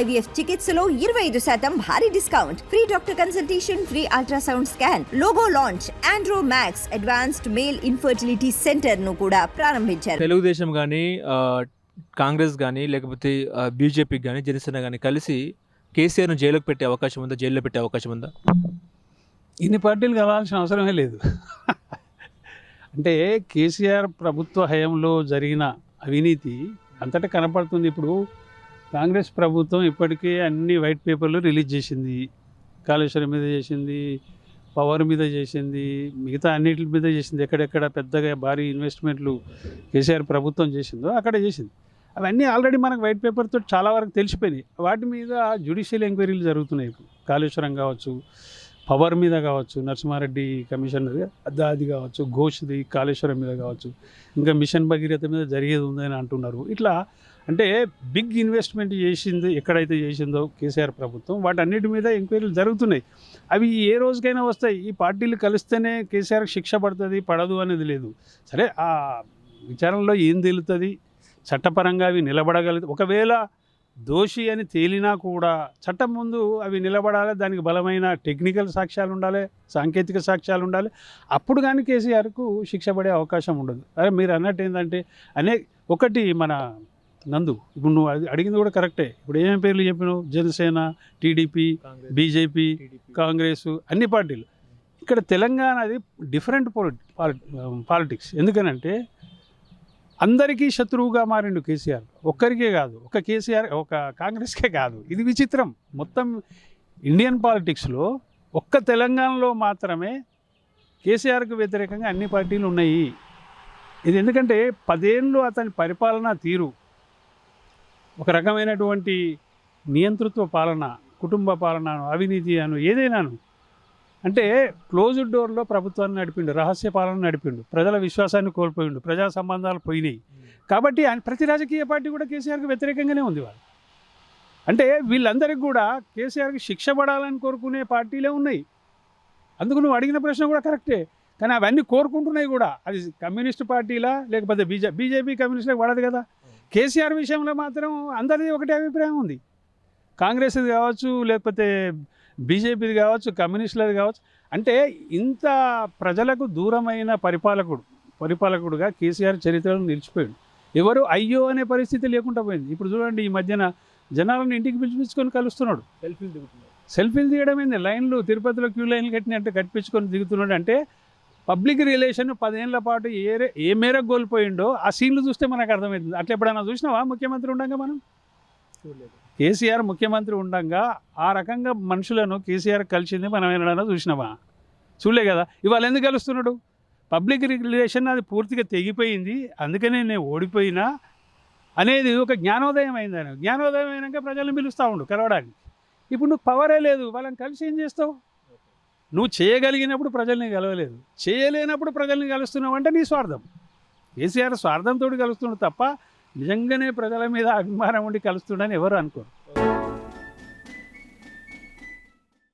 IVF చికిత్సలో ఇరవై ఐదు శాతం భారీ discount. Free doctor consultation free ultrasound scan logo launch Andro Max advanced male infertility సెంటర్ను కూడా ప్రారంభించారు. తెలుగుదేశం కానీ కాంగ్రెస్ కానీ లేకపోతే బీజేపీకి కానీ జనసేన కానీ కలిసి కేసీఆర్ను జైలుకు పెట్టే అవకాశం ఉందా? జైల్లో పెట్టే అవకాశం ఉందా? ఇన్ని పార్టీలు కలవాల్సిన అవసరమే లేదు. అంటే కేసీఆర్ ప్రభుత్వ హయాంలో జరిగిన అవినీతి అంతటా కనపడుతుంది. ఇప్పుడు కాంగ్రెస్ ప్రభుత్వం ఇప్పటికే అన్ని వైట్ పేపర్లు రిలీజ్ చేసింది. కాళేశ్వరం మీద చేసింది పవర్ మీద చేసింది మిగతా అన్నిటి మీద చేసింది. ఎక్కడెక్కడ పెద్దగా భారీ ఇన్వెస్ట్మెంట్లు కేసీఆర్ ప్రభుత్వం చేసిందో అక్కడ చేసింది. అవన్నీ ఆల్రెడీ మనకు వైట్ పేపర్తో చాలా వరకు తెలిసిపోయినాయి. వాటి మీద జ్యుడిషియల్ ఎంక్వైరీలు జరుగుతున్నాయి. ఇప్పుడు కాళేశ్వరం కావచ్చు పవర్ మీద కావచ్చు నరసింహారెడ్డి కమిషన్ అది కావచ్చు ఘోష్ది కాళేశ్వరం మీద కావచ్చు ఇంకా మిషన్ భగీరథ మీద జరిగేది ఉందని అంటున్నారు. ఇట్లా అంటే బిగ్ ఇన్వెస్ట్మెంట్ చేసింది ఎక్కడైతే చేసిందో కేసీఆర్ ప్రభుత్వం వాటన్నిటి మీద ఎంక్వైరీలు జరుగుతున్నాయి. అవి ఏ రోజుకైనా వస్తాయి. ఈ పార్టీలు కలిస్తేనే కేసీఆర్ శిక్ష పడుతుంది పడదు అనేది లేదు. సరే ఆ విచారణలో ఏం తేలుతుంది? చట్టపరంగా అవి నిలబడగలుగుతాయి ఒకవేళ దోషి అని తేలినా కూడా చట్టం ముందు అవి నిలబడాలి దానికి బలమైన టెక్నికల్ సాక్ష్యాలు ఉండాలి సాంకేతిక సాక్ష్యాలు ఉండాలి. అప్పుడు కానీ కేసీఆర్కు శిక్ష పడే అవకాశం ఉండదు. అరే మీరు అన్నట్టు ఏంటంటే అనే ఒకటి మన నందు ఇప్పుడు నువ్వు అది అడిగింది కూడా కరెక్టే. ఇప్పుడు ఏమేమి పేర్లు చెప్పినావు? జనసేన టీడీపీ బీజేపీ కాంగ్రెస్ అన్ని పార్టీలు. ఇక్కడ తెలంగాణ అది డిఫరెంట్ పాలిటిక్స్. ఎందుకనంటే అందరికీ శత్రువుగా మారిండు కేసీఆర్. ఒక్కరికే కాదు ఒక కేసీఆర్ ఒక కాంగ్రెస్కే కాదు. ఇది విచిత్రం. మొత్తం ఇండియన్ పాలిటిక్స్లో ఒక్క తెలంగాణలో మాత్రమే కేసీఆర్కు వ్యతిరేకంగా అన్ని పార్టీలు ఉన్నాయి. ఇది ఎందుకంటే పదేళ్ళు అతని పరిపాలన తీరు ఒక రకమైనటువంటి నియంతృత్వ పాలన కుటుంబ పాలన అవినీతి అను ఏదైనాను అంటే క్లోజ్డ్ డోర్లో ప్రభుత్వాన్ని నడిపిండు రహస్య పాలన నడిపిండు ప్రజల విశ్వాసాన్ని కోల్పోయిండు ప్రజా సంబంధాలు పోయినాయి. కాబట్టి ఆయన ప్రతి రాజకీయ పార్టీ కూడా కేసీఆర్కి వ్యతిరేకంగానే ఉంది వాళ్ళు. అంటే వీళ్ళందరికీ కూడా కేసీఆర్కి శిక్ష పడాలని కోరుకునే పార్టీలే ఉన్నాయి. అందుకు నువ్వు అడిగిన ప్రశ్న కూడా కరెక్టే. కానీ అవన్నీ కోరుకుంటున్నాయి కూడా. అది కమ్యూనిస్ట్ పార్టీలా లేకపోతే బీజే బీజేపీ కమ్యూనిస్టులకు పడదు కదా. కేసీఆర్ విషయంలో మాత్రం అందరిది ఒకటే అభిప్రాయం ఉంది. కాంగ్రెస్ది కావచ్చు లేకపోతే బీజేపీది కావచ్చు కమ్యూనిస్టులది కావచ్చు. అంటే ఇంత ప్రజలకు దూరమైన పరిపాలకుడు పరిపాలకుడుగా కేసీఆర్ చరిత్రలో నిలిచిపోయాడు. ఎవరు అయ్యో అనే పరిస్థితి లేకుండా పోయింది. ఇప్పుడు చూడండి ఈ మధ్యన జనాలను ఇంటికి పిలిపించుకొని కలుస్తున్నాడు. సెల్ఫీలు దిగుతున్నారు సెల్ఫీలు తీయడం ఏంది? లైన్లు తిరుపతిలో క్యూ లైన్లు కట్టినట్టు కట్టించుకొని దిగుతున్నాడు అంటే పబ్లిక్ రిలేషన్ పదేళ్ళ పాటు ఏ ఏ మేరకు కోల్పోయిండో ఆ సీన్లు చూస్తే మనకు అర్థమవుతుంది. అట్లా ఎప్పుడైనా చూసినావా ముఖ్యమంత్రి ఉండగా మనం? చూడలేదు. కేసీఆర్ ముఖ్యమంత్రి ఉండగా ఆ రకంగా మనుషులను కేసీఆర్ కలిసింది మనం ఏమైనా చూసినామా? చూడలే కదా. ఇవాళ ఎందుకు కలుస్తున్నాడు? పబ్లిక్ రిలేషన్ అది పూర్తిగా తెగిపోయింది. అందుకనే నేను ఓడిపోయినా అనేది ఒక జ్ఞానోదయం అయింది ఆయన జ్ఞానోదయం అయినాక ప్రజలను పిలుస్తూ ఉండు కలవడానికి. ఇప్పుడు నువ్వు పవరే లేదు. వాళ్ళని కలిసి ఏం చేస్తావు? నువ్వు చేయగలిగినప్పుడు ప్రజల్ని కలవలేదు. చేయలేనప్పుడు ప్రజల్ని కలుస్తున్నావు అంటే నీ స్వార్థం. కేసీఆర్ స్వార్థంతో కలుస్తున్నాడు తప్ప నిజంగానే ప్రజల మీద అభిమానం ఉండి కలుస్తుండని ఎవరు అనుకోరు.